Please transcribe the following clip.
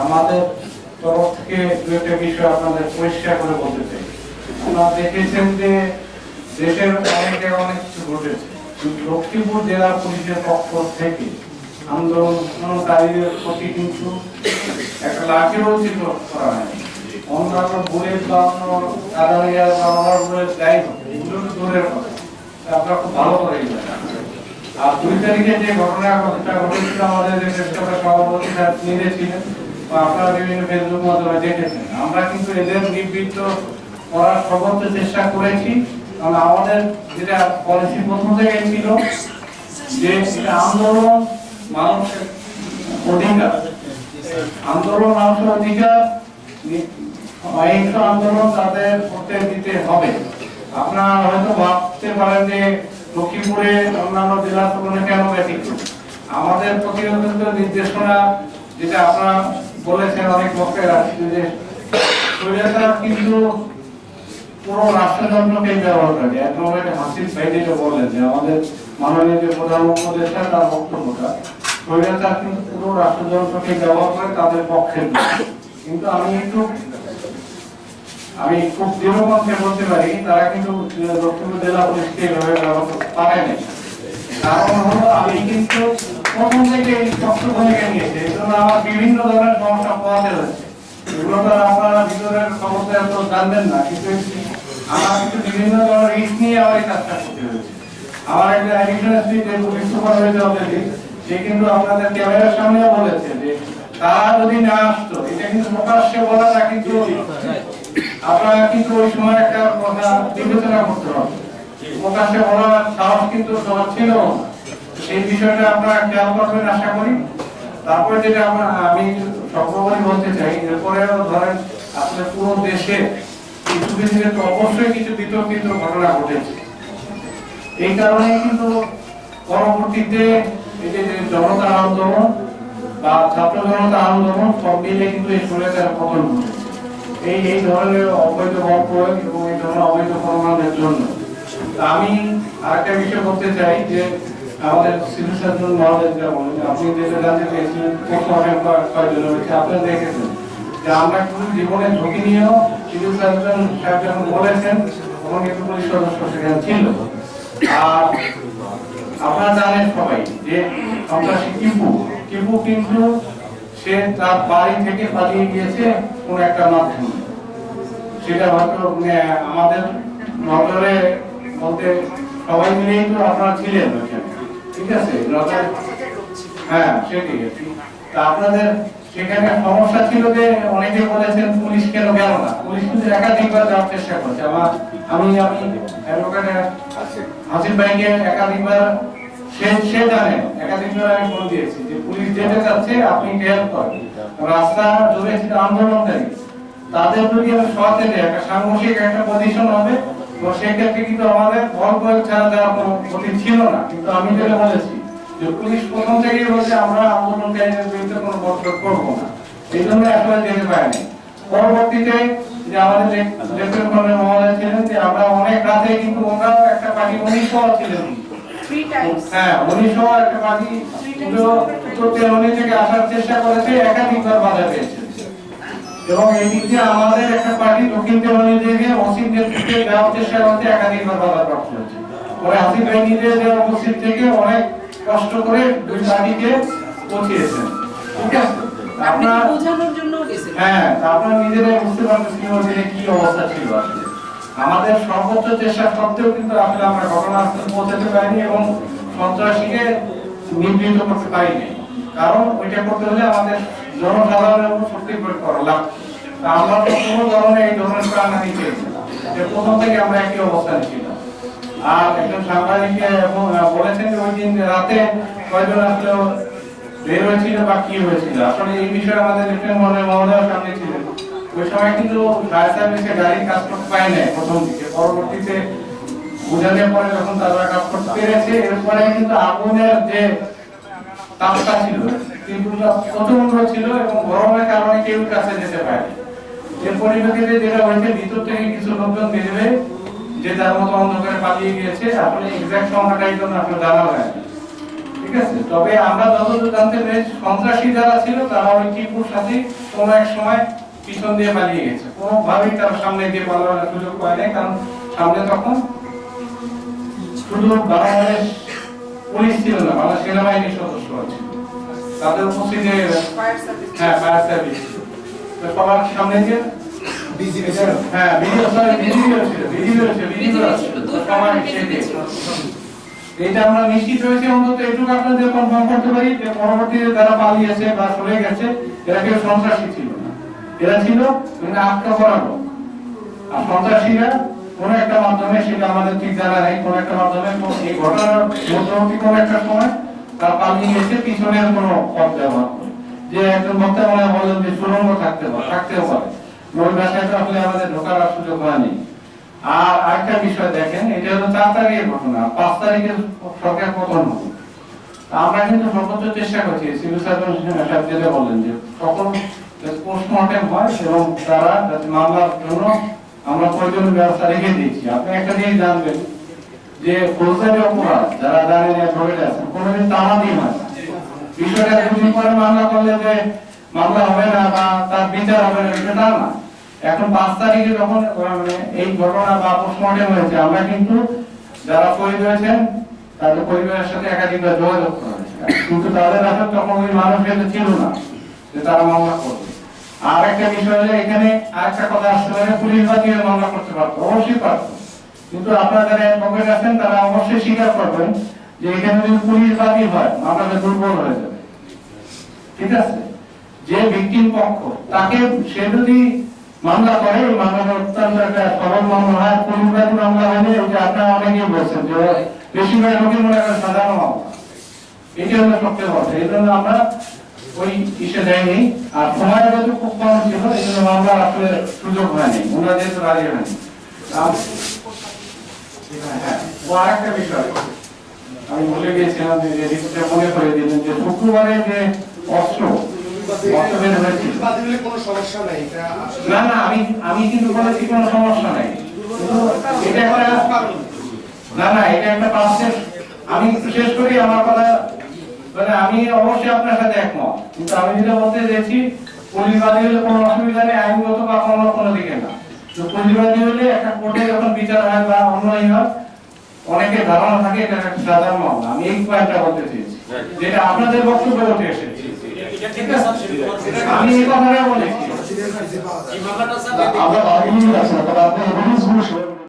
আমাদের তরফ থেকে দু একটা বিষয় আপনাদের পরিষ্কার করে বলতে চাই। আপনারা দেখেছেন যে দেশের অনেক অনেক কিছু ঘটেছে। লক্ষ্মীপুর জেলা পুলিশের পক্ষ থেকে আন্দোলনকারীদের প্রতি কিন্তু একটা করা হয়নি। অন্যান্য বুলেট বা অন্য কাদারিয়া বা যাই হোক, এগুলো দূরের কথা। আপনারা খুব ভালো করে আর দুই তারিখে যে ঘটনা ঘটনা ঘটেছিল, আমাদের সভাপতি স্যার নিজে ছিলেন বা আপনারা বিভিন্ন ফেসবুক মাধ্যমে দেখেছেন। আমরা কিন্তু এদের নিবৃত্ত করার সর্বোচ্চ চেষ্টা করেছি। কারণ আমাদের যেটা পলিসি প্রথম থেকে ছিল যে আন্দোলন মানুষের অধিকার। আন্দোলন মানুষের অধিকার, অহিংস আন্দোলন তাদের করতে দিতে হবে। আপনারা হয়তো ভাবতে পারেন যে লক্ষ্মীপুরে অন্যান্য জেলার তুলনায় কেন ব্যতিক্রম? আমাদের প্রতিনিয়ত নির্দেশনা যেটা আপনারা বলেছেন অনেক বক্তারা যে স্বৈরাচার কিন্তু পুরো রাষ্ট্রযন্ত্রকে ব্যবহার করে একদম একটা হাসির সাইডে যে বললেন যে আমাদের মাননীয় যে প্রধান উপদেষ্টা, তার বক্তব্যটা, স্বৈরাচার কিন্তু পুরো রাষ্ট্রযন্ত্রকে ব্যবহার করে তাদের পক্ষে কিন্তু আমি একটু, আমি খুব দৃঢ়কণ্ঠে বলতে পারি, তারা কিন্তু লক্ষ্মীপুর জেলা পুলিশকে এভাবে ব্যবহার করতে পারে নাই। কারণ হলো আমি কিন্তু প্রথম থেকে শক্ত ভূমিকা নিয়েছি এই জন্য আমার বিভিন্ন ধরনের সমস্যা এগুলো তো আপনারা ভিতরের এত জানবেন না, কিন্তু আমার কিন্তু বিভিন্ন ধরনের রিস্ক নিয়ে আমার এই কাজটা করতে হয়েছে। আমার একটা যে সে কিন্তু আপনাদের ক্যামেরার সামনেও বলেছে যে তারা যদি না আসতো, এটা কিন্তু প্রকাশ্যে বলাটা কিন্তু আপনারা কিন্তু ওই সময় একটা কথা বিবেচনা করতে হবে। প্রকাশ্যে বলার সাহস কিন্তু সবার ছিল না। সেই বিষয়টা আপনারা খেয়াল করবেন, আশা করি। তারপরে যেটা আমরা, আমি সর্বোপরি বলতে চাই, এরপরেও ধরেন আসলে পুরো দেশে কিছু কিছু ক্ষেত্রে অবশ্যই কিছু বিতর্কিত ঘটনা ঘটেছে। এই কারণে কিন্তু পরবর্তীতে এই যে জনতা আন্দোলন বা ছাত্র জনতা আন্দোলন, সব মিলে কিন্তু এই সরকারের পতন এই এই ধরনের অবৈধ বল প্রয়োগ এবং এই ধরনের অবৈধ কর্মকাণ্ডের জন্য। আমি আরেকটা বিষয় বলতে চাই যে আমাদের সিভিল সার্জন বলেন, আপনি চেয়েছিলেন কত অনেক কয়জন হয়েছে। আপনারা দেখেছেন যে আমরা কিন্তু জীবনে ঝুঁকি নিয়েও সিভিল সার্জন সাহেব যখন বলেছেন, তখন কিন্তু পুলিশ সদস্য সেখানে ছিল। আর আপনারা জানেন সবাই যে সন্ত্রাসী কিপু কিপু কিন্তু সে তার বাড়ি থেকে পালিয়ে গিয়েছে কোন একটা মাধ্যমে। সেটা হয়তো আমাদের নজরে বলতে সবাই মিলেই তো আপনারা ছিলেন। আছে হ্যাঁ সেটাই তা আপনাদের সেখানে সমস্যা ছিল যে অনেকে বলেছেন পুলিশ কেন গেল না? পুলিশ কিন্তু একাধিকবার যাওয়ার চেষ্টা করছে। আমার আমি আমি অ্যাডভোকেট হাসিম। ভাইকে একাধিকবার সে সে জানে একাধিকবার আমি ফোন দিয়েছি যে পুলিশ যেতে যাচ্ছে আপনি হেল্প করেন। রাস্তা জুড়ে ছিল আন্দোলনকারী। তাদের যদি আমি সহায়তা একটা সাংঘর্ষিক একটা পজিশন হবে। তো সেক্ষেত্রে কিন্তু আমাদের বল প্রয়োগ ছাড়া দেওয়ার কোনো গতি ছিল না। কিন্তু আমি যেটা বলেছি যে পুলিশ প্রথম থেকেই বলছে আমরা আন্দোলনকারীদের বিরুদ্ধে কোনো করব না। এই জন্য আসলে যেতে পারিনি পরবর্তীতে যে আমাদের লেফটেন্যান্ট কর্নেল মহোদয় ছিলেন যে আমরা অনেক রাতে কিন্তু ওনারাও একটা পার্টি উনিশশো ছিলেন। Times. হ্যাঁ উনিশশো একটা পার্টি থেকে আসার চেষ্টা করেছে একাধিকবার বাধা পেয়েছে। এবং এই দিক দিয়ে আমাদের একটা পার্টি দক্ষিণ তেলনি থেকে অসীম নেতৃত্বে দেওয়ার চেষ্টা করতে একাধিকবার বাধা প্রাপ্ত হয়েছে পরে আসিফ ভাই নিজে যে উপস্থিত থেকে অনেক কষ্ট করে দুই পার্টিকে পৌঁছিয়েছেন। ঠিক আছে? আপনার বোঝানোর জন্য হ্যাঁ আপনারা নিজেরাই বুঝতে পারতেছেন কি অবস্থা ছিল আসলে। আমাদের সর্বোচ্চ চেষ্টা সত্ত্বেও কিন্তু আসলে আমরা ঘটনাস্থলে পৌঁছাতে পারিনি এবং সন্ত্রাসীকে নিবৃত করতে পারিনি। কারণ ওইটা করতে হলে আমাদের জনসাধারণের উপর শক্তি প্রয়োগ করা। লাগবে আমরা তো কোনো ধরনের এই ধরনের প্রাণহানি চেয়েছি না। যে প্রথম থেকে আমরা একই অবস্থানে ছিলাম আর একজন সাংবাদিক এবং বলেছেন যে ওই দিন রাতে কয়জন আসলে, বের হয়েছিল বা কি হয়েছিল? আসলে এই বিষয়ে আমাদের কর্নেল মহোদয় সামনে ছিলেন ওই সময় কিন্তু ফায়ার সার্ভিসে গাড়ি কাজ পায় নাই প্রথম দিকে। পরবর্তীতে বোঝানোর পরে যখন তারা কাজ পেরেছে, এরপরে কিন্তু আগুনের যে তাপটা ছিল কিন্তু প্রচণ্ড ছিল এবং গরমের কারণে কেউ কাছে যেতে পারে এর পরিপ্রেক্ষিতে যেটা হয়েছে, ভিতর থেকে কিছু লোকজন বেরোবে যে যার মতো অন্ধকারে পালিয়ে গিয়েছে, আসলে এক্সাক্ট সংখ্যাটা জন্য আসলে জানা না। ঠিক আছে? তবে আমরা যতদূর জানতে পেরেছি, সন্ত্রাসী যারা ছিল, তারা ওই টিপুর সাথে কোনো এক সময় পিছন দিয়ে পালিয়ে গেছে কোনোভাবেই তার সামনে দিয়ে পালানোর সুযোগ পায় নাই, কারণ সামনে তখন শুধু বাংলাদেশ পুলিশ ছিল না, বাংলাদেশ সেনাবাহিনীর সদস্য ছিল। তাদের উপস্থিতি হ্যাঁ ফায়ার সার্ভিস তো সবার সামনে যে হ্যাঁ ভিডিও ছিল ভিডিও ছিল সবার এটা আমরা নিশ্চিত হয়েছি অন্তত এটুকু আপনাদের কনফার্ম করতে পারি যে পরবর্তীতে যারা পালিয়েছে বা চলে গেছে এরা কেউ সন্ত্রাসী ছিল না। এরা ছিল মানে লোক আর সন্ত্রাসীরা কোন একটা মাধ্যমে সেটা আমাদের ঠিক জানা নেই কোন একটা মাধ্যমে এই ঘটনার মধ্যবর্তী কোন একটা সময় তারা পালিয়ে গেছে পিছনের কোন পথ ব্যবহার করে। যে একজন বক্তা মনে বলেন যে সুরঙ্গ থাকতে পারে, থাকতেও পারে। ওই বাসায় আসলে আমাদের ঢোকার সুযোগ হয়নি। আর আরেকটা বিষয় দেখেন, এটা হলো চার তারিখের ঘটনা পাঁচ তারিখে সরকার পতন তা আমরা কিন্তু সর্বোচ্চ চেষ্টা করছি, সিভিল সার্জন সাহেব যেটা বললেন যে সকল পোস্টমর্টেম হয় এবং তারা মামলার জন্য আমরা প্রয়োজনীয় ব্যবস্থা রেখে দিয়েছি। আপনি একটা জিনিস জানবেন যে ফৌজদারি অপরাধ যারা জানেন ধরে আছেন, কোনোদিন বিষয়টা মামলা করলে যে মামলা হবে না বা তার বিচার হবে না না। এখন পাঁচ তারিখে যখন মানে এই ঘটনা বা হয়েছে, আমরা কিন্তু যারা শহীদ হয়েছেন, তাদের পরিবারের সাথে একাধিকবার যোগাযোগ করা কিন্তু তাদের আসলে তখন ওই মানুষ এটা ছিল না যে তারা মামলা করবে। আর একটা বিষয় হলো, এখানে আরেকটা কথা আসতে পারে, পুলিশ বাদীও মামলা করতে পারতো? অবশ্যই পারতো। কিন্তু আপনারা যারা অ্যাডভোকেট আছেন তারা অবশ্যই স্বীকার করবেন যে এখানে যদি পুলিশ বাদী হয় মামলাটা দুর্বল হয়ে যাবে। ঠিক আছে? যে ভিকটিম পক্ষ তাকে সে যদি মামলা করে এই মামলাটা অত্যন্ত একটা সরল মামলা হয় মামলা যে আপনারা অনেকেই বলছেন যে বেশিরভাগ মনে করেন সাধারণ মামলা। হলো সবচেয়ে বড়। এই জন্য আমরা ওই ইসে দেয়নি। আর সময় যেহেতু খুব কম ছিল এই জন্য মামলা আসলে সুযোগ হয়নি রাজি হয়নি। হ্যাঁ, আমি না না এটা একটা শেষ করি, আমার কথা। মানে আমি অবশ্যই আপনার সাথে একমত। কিন্তু আমি যেটা বলতে চাইছি পরিবাদী হলে কোনো অসুবিধা নেই, আইনগত বা কোনো কোনো দিকে না। তো পরিবাদী হলে একটা কোর্টে যখন বিচার হয় বা অন্য হয় অনেকে ধারণা থাকে এটা একটা সাধারণ মামলা। আমি এই পয়েন্টটা বলতে চেয়েছি যেটা আপনাদের বক্তব্যে উঠে এসেছে। ঠিক আছে আমি এই কথাটা বলেছি আমরা